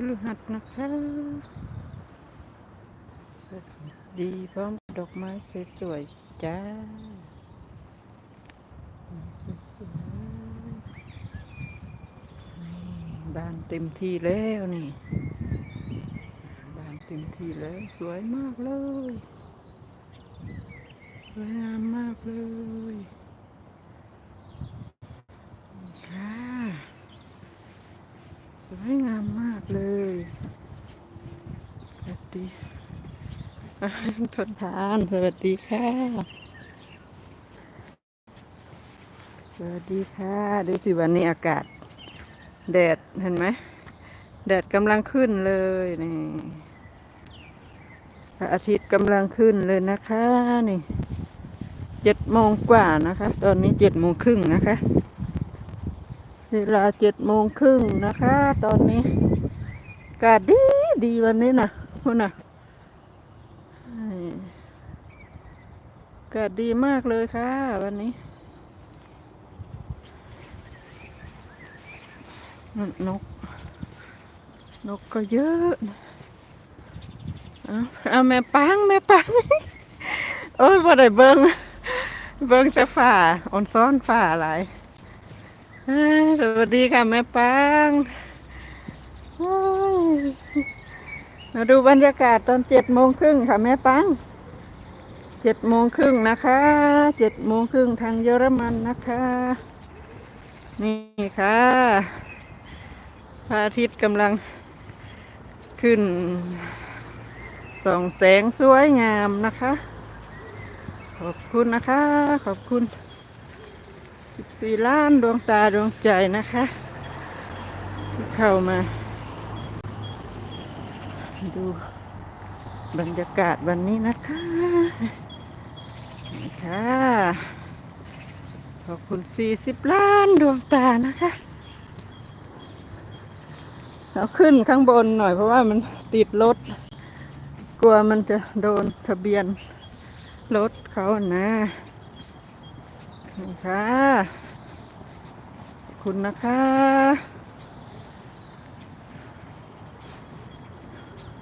พฤหัสนะคะดีพร้อมดอกไม้สวยๆ จ้าสวยๆนี่บานเต็มที่แล้วนี่บานเต็มที่แล้วสวยมากเลย สวยงามมากเลยค่ะ สวยงามมากเลยสวัสดีทนทานสวัสดีค่ะ สวัสดีค่ะ ดูสิวันนี้อากาศ แดดเห็นไหมแดดกำลังขึ้นเลยนี่พระอาทิตย์กำลังขึ้นเลยนะคะนี่เจ็ดโมงกว่านะคะ ตอนนี้เจ็ดโมงครึ่งนะคะ เวลาเจ็ดโมงครึ่งนะคะ ตอนนี้อากาศดีดีวันนี้นะคุณนะอากาศดีมากเลยค่ะ วันนี้นก นกก็เยอะเอาเอแม่ปังแม่ปังโอ้ยพอได้เบิงเบิงแต่ฝ่าอ่อนซ้อนฝ่าหลาย สวัสดีค่ะแม่ปังมาดูบรรยากาศตอนเจ็ดโมงครึ่งค่ะแม่ปังเจ็ดโมงครึ่งนะคะเจ็ดโมงครึ่งทางเยอรมันนะคะ นี่ค่ะพระอาทิตย์กำลังขึ้นส่องแสงสวยงามนะคะ ขอบคุณนะคะ ขอบคุณ 14ล้านดวงตาดวงใจนะคะที่เข้ามา ดูบรรยากาศวันนี้นะคะนี่ค่ะ ขอบคุณ40ล้านดวงตานะคะเอาขึ้นข้างบนหน่อยเพราะว่ามันติดรถ กลัวมันจะโดนทะเบียนรถเขานะ นี่ค่ะ คุณนะคะ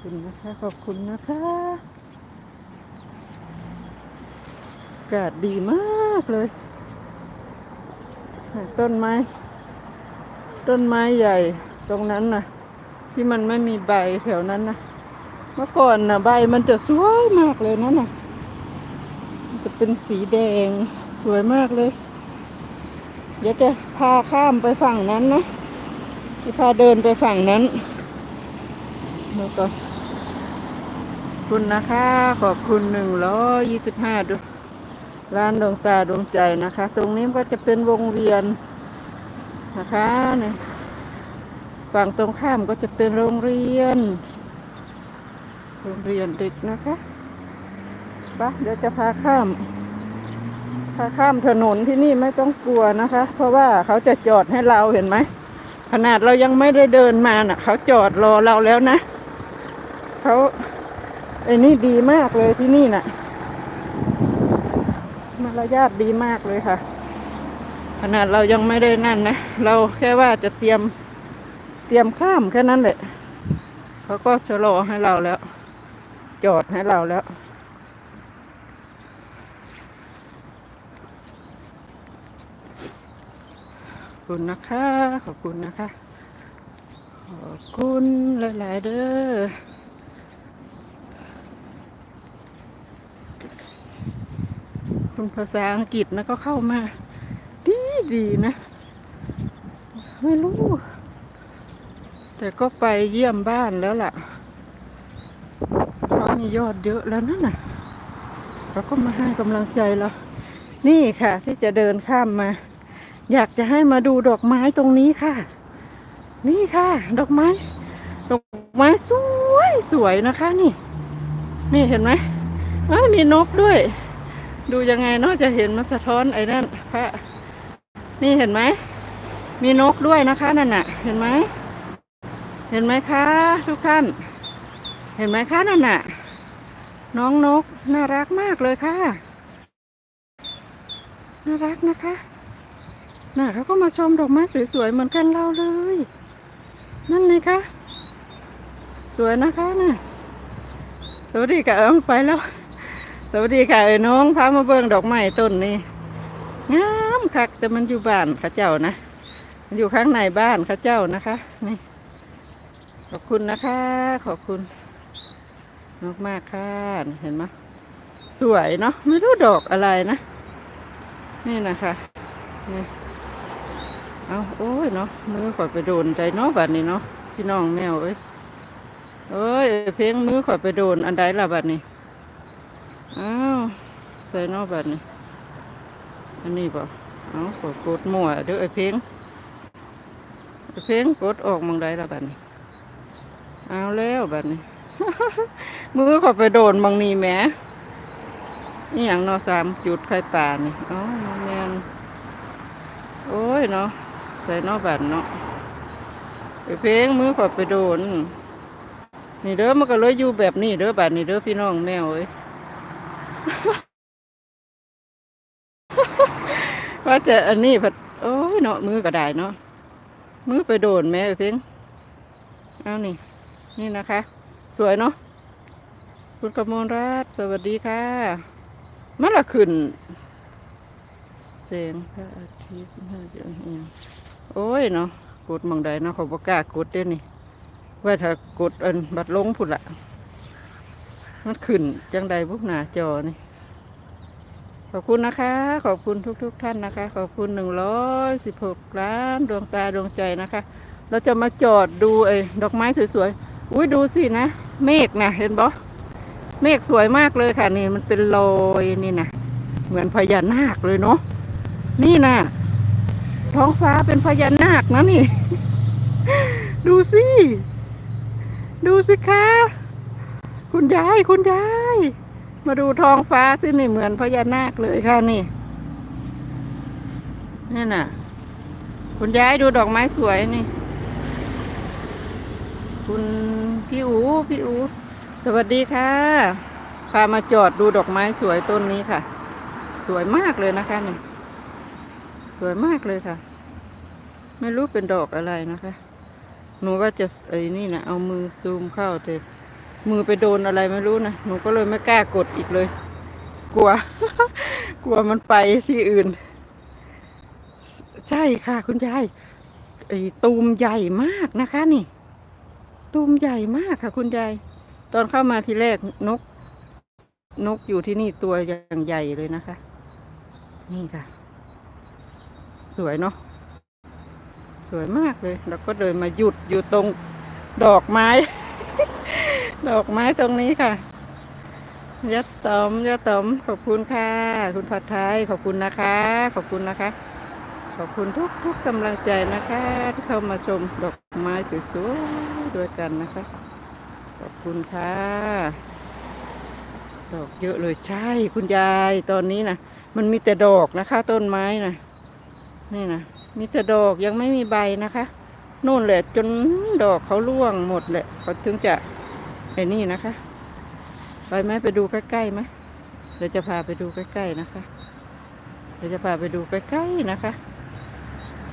ขอบคุณนะคะ ขอบคุณนะคะอากาศดีมากเลย ต้นไม้ ต้นไม้ใหญ่ตรงนั้นนะที่มันไม่มีใบแถวนั้นนะเมื่อก่อนนะใบมันจะสวยมากเลยนั่นนะจะเป็นสีแดง สวยมากเลย เดี๋ยวจะพาข้ามไปฝั่งนั้นนะจะพาเดินไปฝั่งนั้นแล้วก็ขอคุณนะคะ ขอบคุณหนึ่งร้อยยี่สิบห้าดูร้านดวงตาดวงใจนะคะ ตรงนี้ก็จะเป็นวงเวียนนะคะเนี่ยฝั่งตรงข้ามก็จะเป็นโรงเรียน โรงเรียนเด็กนะคะปะเดี๋ยวจะพาข้าม ถ้าข้ามถนนที่นี่ไม่ต้องกลัวนะคะ เพราะว่าเขาจะจอดให้เราเห็นไหม ขนาดเรายังไม่ได้เดินมาน่ะ เขาจอดรอเราแล้วนะ เขาไอ้นี่ดีมากเลยที่นี่น่ะ มารยาทดีมากเลยค่ะ ขนาดเรายังไม่ได้นั่นนะ เราแค่ว่าจะเตรียมเตรียมข้ามแค่นั้นแหละ เขาก็ชะลอให้เราแล้ว จอดให้เราแล้ว ขอบ คุณนะคะ ขอบคุณนะคะ ขอบคุณหลาย ๆ เด้อคุณภาษาอังกฤษนะก็เข้ามา ดีดีนะ ไม่รู้ แต่ก็ไปเยี่ยมบ้านแล้วล่ะเขามียอดเยอะแล้วนั่นน่ะเขาก็มาให้กำลังใจเรานี่ค่ะ ที่จะเดินข้ามมา อยากจะให้มาดูดอกไม้ตรงนี้ค่ะ นี่ค่ะ ดอกไม้ ดอกไม้สวยสวยนะคะนี่ นี่เห็นไหมมีนกด้วย ดูยังไงเนาะจะเห็นมันสะท้อนไอ้นั่นพระนี่เห็นไหม มีนกด้วยนะคะนั่นน่ะ เห็นไหม เห็นไหมคะทุกท่าน เห็นไหมคะนั่นน่ะ น้องนกน่ารักมากเลยค่ะ น่ารักนะคะ น่ะเขาก็มาชมดอกไม้สวยๆเหมือนกันเราเลย นั่นเลยคะสวยนะคะนี่ยสวัสดีค่ะเอาไปแล้ว สวัสดีค่ะเอ้ยน้องพามาเบิ่งดอกไม้ต้นนี้งามคักแต่มันอยู่บ้านข้าเจ้านะมันอยู่ข้างในบ้านข้าเจ้านะคะ นี่ ขอบคุณนะคะ ขอบคุณมากมากค่ะเห็นไหมสวยเนาะไม่รู้ดอกอะไรนะ นี่นะคะนี่ เอาโอ้ยเนาะมือข่อยไปโดนใจเนาะบัดนี้เนาะพี่น้องแมวเอ้ยเอ้ยเพียงมือข่อยไปโดนอันใดล่ะบัดนี้อ้าวใส่เนาะบัดนี้ อันนี้ป่ะเอาข่อยกดมั่วเด้อไอ้เพียงไอเพียงกดออกมองใดล่ะบัดนี้เอาแล้วบัดนี้ มือข่อยไปโดนมองนี่แหมนี่อย่างเนอสามจุดไข่ป่านี่อ๋อแมนโอ้ยเนาะ ใส่นอบัดเนาะไปเพลงมือขอไปโดน นี่เด้อมันก็เลยอยู่แบบนี้เด้อบัดนี่เด้อพี่น้องแมวเอ้ยว่าจะอันนี้ผัดโอ้ยเนาะมือก็ได้เนาะมือไปโดนแม่เอ้ยเพงเอานี่ นี่นะคะ สวยเนาะคุณกมลรัตสวัสดีค่ะมันละขึ้นแสงพระอาทิตย์น่าจะเอีย โอ้ยเนาะกดมองใดเนาะเขาบอกกล้ากดเด้นี่ว่าถ้ากดอันบัดลงพุ่นละมันขึ้นจังใดพวกหน้าจอนี่ขอบคุณนะคะ ขอบคุณทุกๆทท่านนะคะ ขอบคุณหนึ่งร้อยสิบหกล้านดวงตาดวงใจนะคะ เราจะมาจอดดูไอ้ดอกไม้สวยๆ อุ้ยดูสินะ เมฆนะเห็นบ่เมฆสวยมากเลยค่ะนี่มันเป็นรอยนี่นะเหมือนพญานาคเลยเนาะนี่นะ ท้องฟ้าเป็นพญานาคนะนี่ ดูสิ ดูสิคะ คุณยายคุณยาย มาดูท้องฟ้าซึ่งนี่เหมือนพญานาคเลยค่ะนี่นี่น่ะ คุณยายดูดอกไม้สวยนี่ คุณพี่อูพี่อูสวัสดีค่ะ พามาจอดดูดอกไม้สวยต้นนี้ค่ะ สวยมากเลยนะคะนี่ วยมากเลยค่ะ ไม่รู้เป็นดอกอะไรนะคะ หนูว่าจะไอ้นี่นะเอามือซูมเข้าแต่มือไปโดนอะไรไม่รู้นะหนูก็เลยไม่กล้ากดอีกเลย กลัว กลัวมันไปที่อื่น ใช่ค่ะ คุณยายไอ้ตูมใหญ่มากนะคะ นี่ ตูมใหญ่มากค่ะ คุณยายตอนเข้ามาทีแรกนก นกอยู่ที่นี่ตัวอย่างใหญ่เลยนะคะ นี่ค่ะ สวยเนาะสวยมากเลย แล้วก็เดินมาหยุดอยู่ตรงดอกไม้ ดอกไม้ตรงนี้ค่ะยัดตอมยัดตอมขอบคุณค่ะ คุณผัดไทยขอบคุณนะคะ ขอบคุณนะคะ ขอบคุณทุกทุกกำลังใจนะคะ ที่เข้ามาชมดอกไม้สวยๆด้วยกันนะคะ ขอบคุณค่ะดอกเยอะเลยใช่คุณยายตอนนี้นะมันมีแต่ดอกนะคะ ต้นไม้นะ นี่นะมีแต่ดอกยังไม่มีใบนะคะนู่นแหละจนดอกเขาร่วงหมดแหละเขาถึงจะไอ้นี่นะคะ ไปไหมไปดูใกล้ๆไหมเดี๋ยวจะพาไปดูใกล้ๆนะคะ เดี๋ยวจะพาไปดูใกล้ๆนะคะ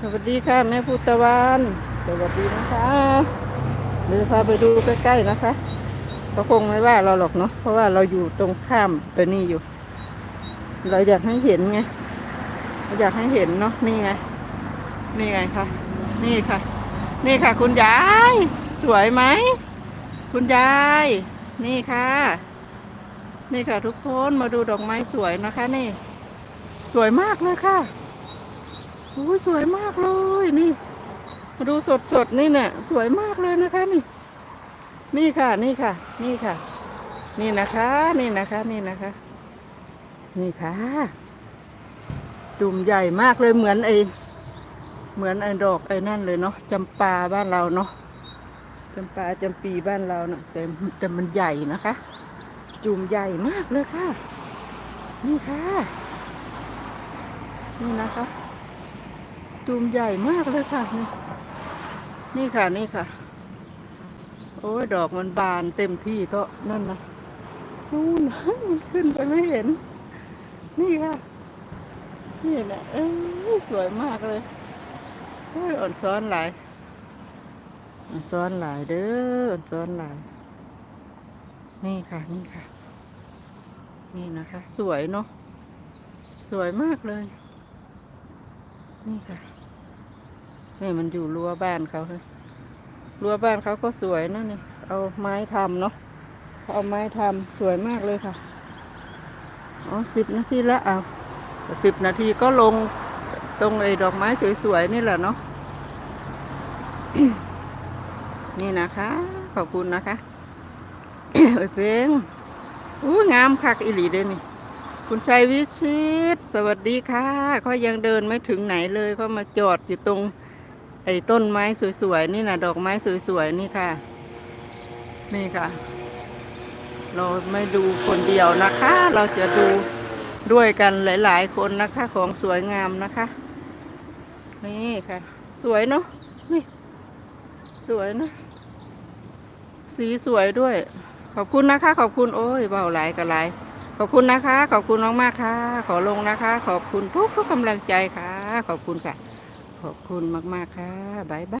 สวัสดีค่ะแม่พุตะวันสวัสดีนะคะเดี๋ยวจะพาไปดูใกล้ๆนะคะเขาคงไม่ว่าเราหรอกเนาะเพราะว่าเราอยู่ตรงข้ามตัวนี้อยู่ เราอยากให้เห็นไง อยากให้เห็นเนาะนี่ไง นี่ไงคะนี่ค่ะ นี่ค่ะ คุณยาย สวยไหม คุณยาย นี่ค่ะ นี่ค่ะทุกคนมาดูดอกไม้สวยนะคะนี่ สวยมากเลยค่ะโอ้สวยมากเลยนี่ มาดูสดสดนี่เนี่ยสวยมากเลยนะคะนี่ นี่ค่ะ นี่ค่ะ นี่ค่ะ นี่นะคะ นี่นะคะ นี่นะคะ นี่ค่ะ ตุ่มใหญ่มากเลยเหมือนไอเหมือนไอ้ดอกไอ้นั่นเลยเนาะจำปาบ้านเราเนาะจำปาจำปีบ้านเราเนาะแต่แต่มันใหญ่นะคะ จุ่มใหญ่มากเลยค่ะ นี่ค่ะ นี่นะคะ จุ่มใหญ่มากเลยค่ะนี่นี่ค่ะนี่ค่ะ โอ้ยดอกมันบานเต็มที่ก็นั่นนะนู่นนะมันขึ้นไปไม่เห็น นี่ค่ะ นี่แหละเอ้ยสวยมากเลยโอ้ยอ่อนซ้อนหลายอันซ้อนหลายเด้ออันซ้อนหลาย นี่ค่ะนี่ค่ะ นี่นะคะ สวยเนาะสวยมากเลย นี่ค่ะนี่มันอยู่รั้วบ้านเขาเลยรั้วบ้านเขาก็สวยนะนี่เอาไม้ทำเนาะเอาไม้ทำสวยมากเลยค่ะอ๋อสิบนาทีละเอา สิบนาทีก็ลงตรงไอ้ดอกไม้สวยๆนี่แหละเนาะนี่นะคะ ขอบคุณนะคะเอ้ยเพลงอู้งามคักอิหลีเด้นี่ คุณชัยวิชิต สวัสดีค่ะเขายังเดินไม่ถึงไหนเลยเขามาจอดอยู่ตรง ไอ้ต้นไม้สวยๆนี่นะดอกไม้สวยๆนี่ค่ะ นี่ค่ะ เราไม่ดูคนเดียวนะคะ เราจะดู ด้วยกันหลาย ๆ คนนะคะ ของสวยงามนะคะ นี่ค่ะ สวยเนาะนี่ สวยนะ สีสวยด้วย ขอบคุณนะคะ ขอบคุณโอ้ยเบาหลายกับหลายขอบคุณนะคะ ขอบคุณมากๆค่ะ ขอลงนะคะ ขอบคุณทุกทุกกำลังใจค่ะ ขอบคุณค่ะ ขอบคุณมากๆค่ะบายบาย